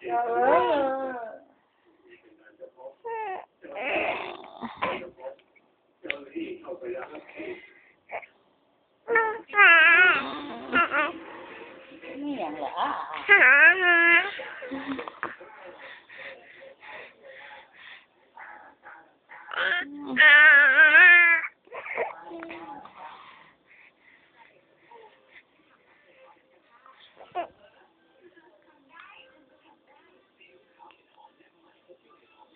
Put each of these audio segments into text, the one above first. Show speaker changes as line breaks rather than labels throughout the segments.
叫啊！嗯嗯。妈啊！你养的啊！啊啊！啊！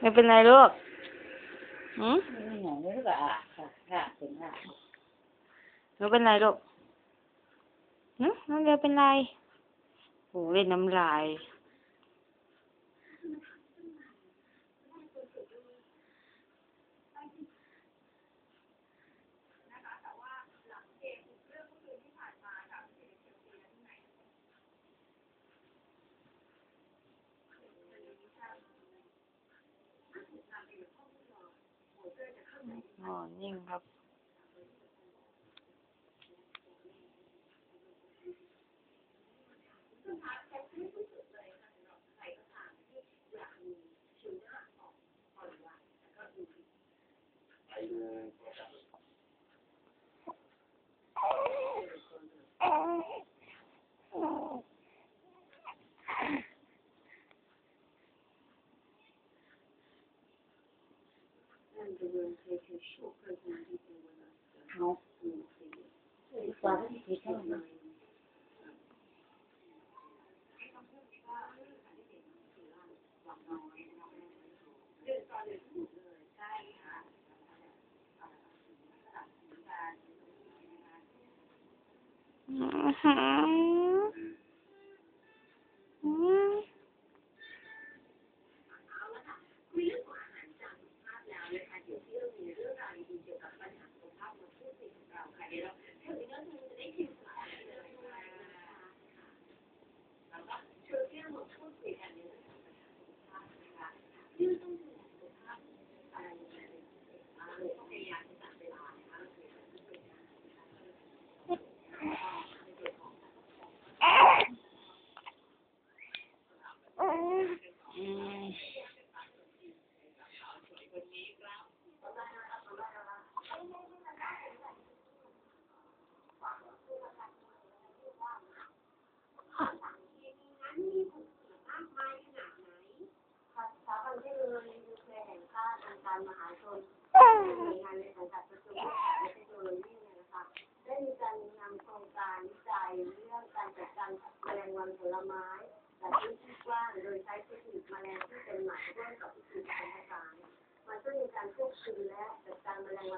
ไม่เป็นไรลูกหืม
ไม่มีอย่างนี้ก็อ่าค่ะค่ะถึงค่ะ
หนูเป็นไรลูกหืมน้องเดียวเป็นไรโหเล่นน้ำลาย น
อนิ่
งครับ 人可以去学各种历史文学，好，嗯，可以，把你看嘛。Mm-hmm.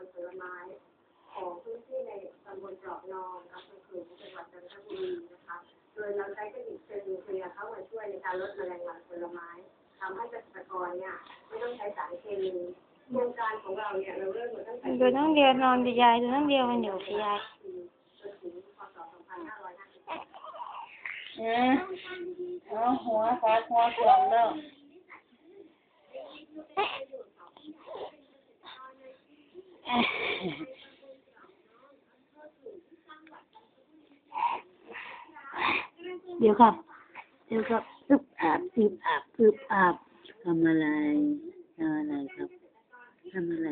วันผลไม้ ของพื้นที่ในตำบลจอกนองอำเภอขลุงจังหวัดจันทบุรีนะคะ โดยเราใช้เทคนิคเชิงนิวเคลียร์เข้ามาช่วยในการลดแมลงวันผลไม้ทำให้เกษตรกรเนี่ยไม่ต้องใช้สารเคมีโครงการของเราเนี่ยเราเริ่มมาตั้งแต่
ดูน้องเดียวนอนดียายดูน้องเดียวมันอยู่สิยาย
จนถึงพศ2550
เออเอาหัวฟาดหัวกลองแล้ว
เดี๋ยวครับ เดี๋ยวครับซึบอาบซึบอาบซึบอาบ
ทำอะไรทำอะไรครับทำอะไร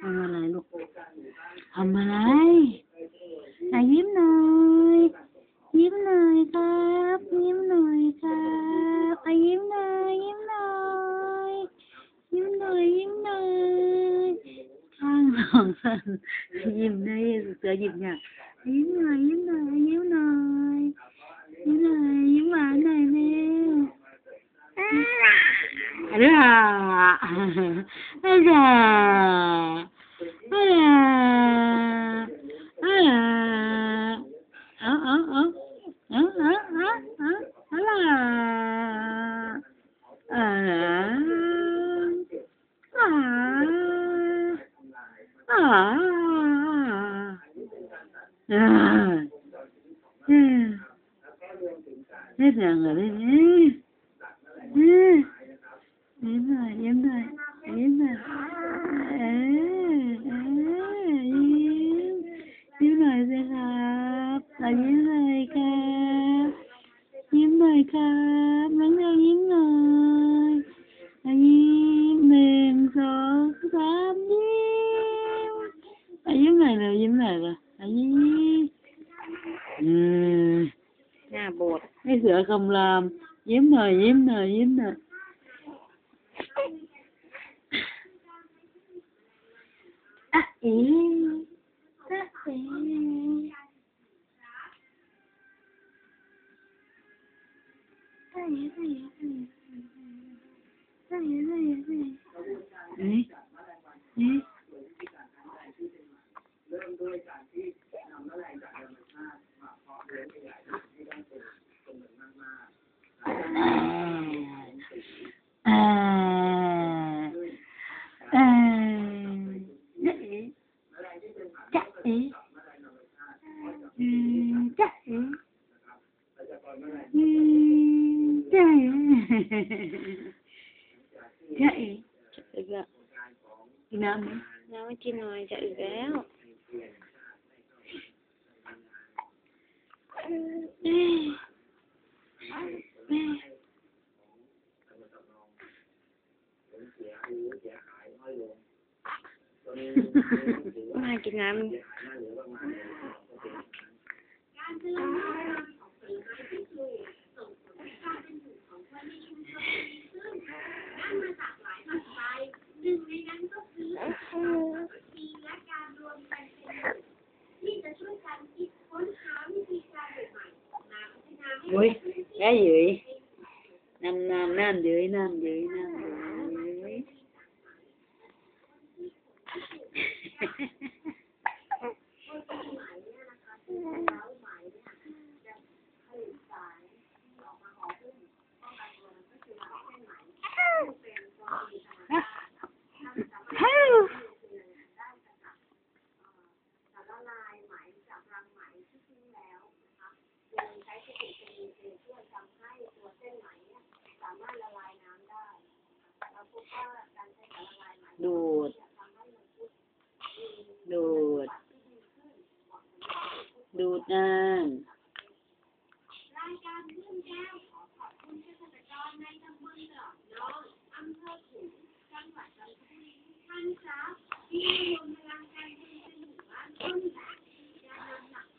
ทำอะไรลูกทำอะไร Yếm rồi, yếm rồi, yếm rồi. Yếm rồi, yếm vào này nè. À, đứa à. Bây giờ. Bây giờ. Bây giờ. Ờ, ờ, ờ. Ờ, ờ. อืมยิ้มหน่อยิ้มหน่ยิ้มหน่อยเออเยิ้
มยิ้มหน่สิครับเอยิ้มหาครับยิ้มหน่อ
ครับน้องแยิ้มหน่อย vợ không làm. Giếm rồi giếm rồi giếm rồi à, ý.
tiếng Anh Ui, cái gì? Nam nam nam dưới nam dưới nam dưới.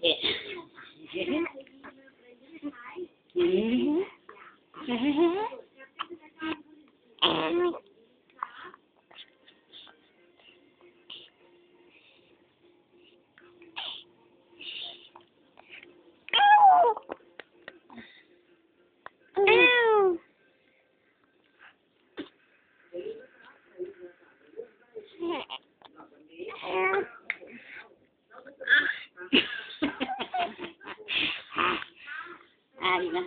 Yeah. Mm-hmm. mm-hmm.
áridas.